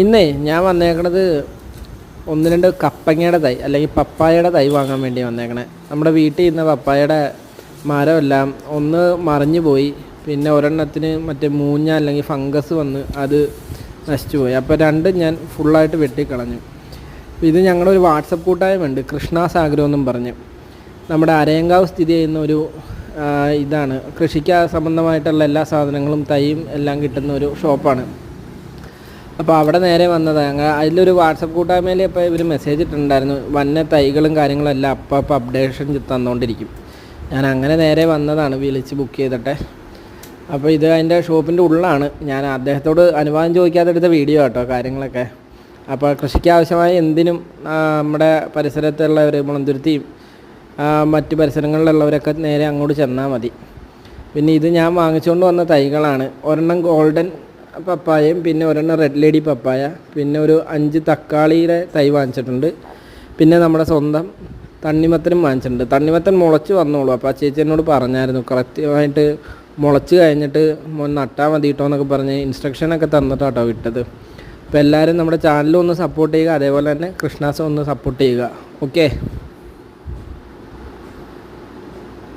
ഇന്നേ ഞാൻ വന്നേക്കണത് ഒന്ന് രണ്ട് കപ്പങ്ങയുടെ തൈ അല്ലെങ്കിൽ പപ്പായയുടെ തൈ വാങ്ങാൻ വേണ്ടി വന്നേക്കണേ. നമ്മുടെ വീട്ടിൽ ഇന്ന് പപ്പായയുടെ മരമെല്ലാം ഒന്ന് മറിഞ്ഞു പോയി. പിന്നെ ഒരെണ്ണത്തിന് മറ്റേ മൂഞ്ഞ അല്ലെങ്കിൽ ഫംഗസ് വന്ന് അത് നശിച്ചു പോയി. അപ്പോൾ രണ്ട് ഞാൻ ഫുള്ളായിട്ട് വെട്ടിക്കളഞ്ഞു. ഇത് ഞങ്ങളൊരു വാട്സപ്പ് കൂട്ടായ്മയുണ്ട് കൃഷ്ണാസ് സാഗരം എന്നും പറഞ്ഞ്. നമ്മുടെ അരയങ്കാവ് സ്ഥിതി ചെയ്യുന്ന ഒരു ഇതാണ്. കൃഷിക്ക് സംബന്ധമായിട്ടുള്ള എല്ലാ സാധനങ്ങളും തൈയും എല്ലാം കിട്ടുന്ന ഒരു ഷോപ്പാണ്. അപ്പോൾ അവിടെ നേരെ വന്നതാണ് അങ്ങനെ അതിലൊരു വാട്സപ്പ് കൂട്ടായ്മയിൽ ഇപ്പോൾ ഇവർ മെസ്സേജ് ഇട്ടിട്ടുണ്ടായിരുന്നു. വന്ന തൈകളും കാര്യങ്ങളും എല്ലാം അപ്പം അപ്പം അപ്ഡേഷൻ തന്നുകൊണ്ടിരിക്കും ഞാൻ അങ്ങനെ നേരെ വന്നതാണ് വിളിച്ച് ബുക്ക് ചെയ്തിട്ട്. അപ്പോൾ ഇത് അതിന്റെ ഷോപ്പിന്റെ ഉള്ളാണ്. ഞാൻ അദ്ദേഹത്തോട് അനുവാദം ചോദിക്കാതെ എടുത്ത വീഡിയോ കേട്ടോ കാര്യങ്ങളൊക്കെ. അപ്പോൾ കൃഷിക്ക് ആവശ്യമായ എന്തിനും നമ്മുടെ പരിസരത്തുള്ളവർ മുളന്തുരുത്തിയും മറ്റ് പരിസരങ്ങളിലുള്ളവരൊക്കെ നേരെ അങ്ങോട്ട് ചെന്നാൽ മതി. പിന്നെ ഇത് ഞാൻ വാങ്ങിച്ചുകൊണ്ട് വന്ന തൈകളാണ്. ഒരെണ്ണം ഗോൾഡൻ പപ്പായയും പിന്നെ ഒരെണ്ണം റെഡ് ലേഡി പപ്പായ പിന്നെ ഒരു അഞ്ച് തക്കാളിയുടെ തൈ വാങ്ങിച്ചിട്ടുണ്ട്. പിന്നെ നമ്മുടെ സ്വന്തം തണ്ണിമത്തനും വാങ്ങിച്ചിട്ടുണ്ട്. തണ്ണിമത്തൻ മുളച്ച് വന്നോളൂ. അപ്പോൾ ആ ചേച്ചി എന്നോട് പറഞ്ഞായിരുന്നു കൃത്യമായിട്ട് മുളച്ച് കഴിഞ്ഞിട്ട് നട്ടാൽ മതി കേട്ടോ എന്നൊക്കെ പറഞ്ഞ് ഇൻസ്ട്രക്ഷനൊക്കെ തന്നിട്ടാട്ടോ വിട്ടത്. അപ്പോൾ എല്ലാവരും നമ്മുടെ ചാനലും ഒന്ന് സപ്പോർട്ട് ചെയ്യുക. അതേപോലെ തന്നെ കൃഷ്ണാസം ഒന്ന് സപ്പോർട്ട് ചെയ്യുക. ഓക്കെ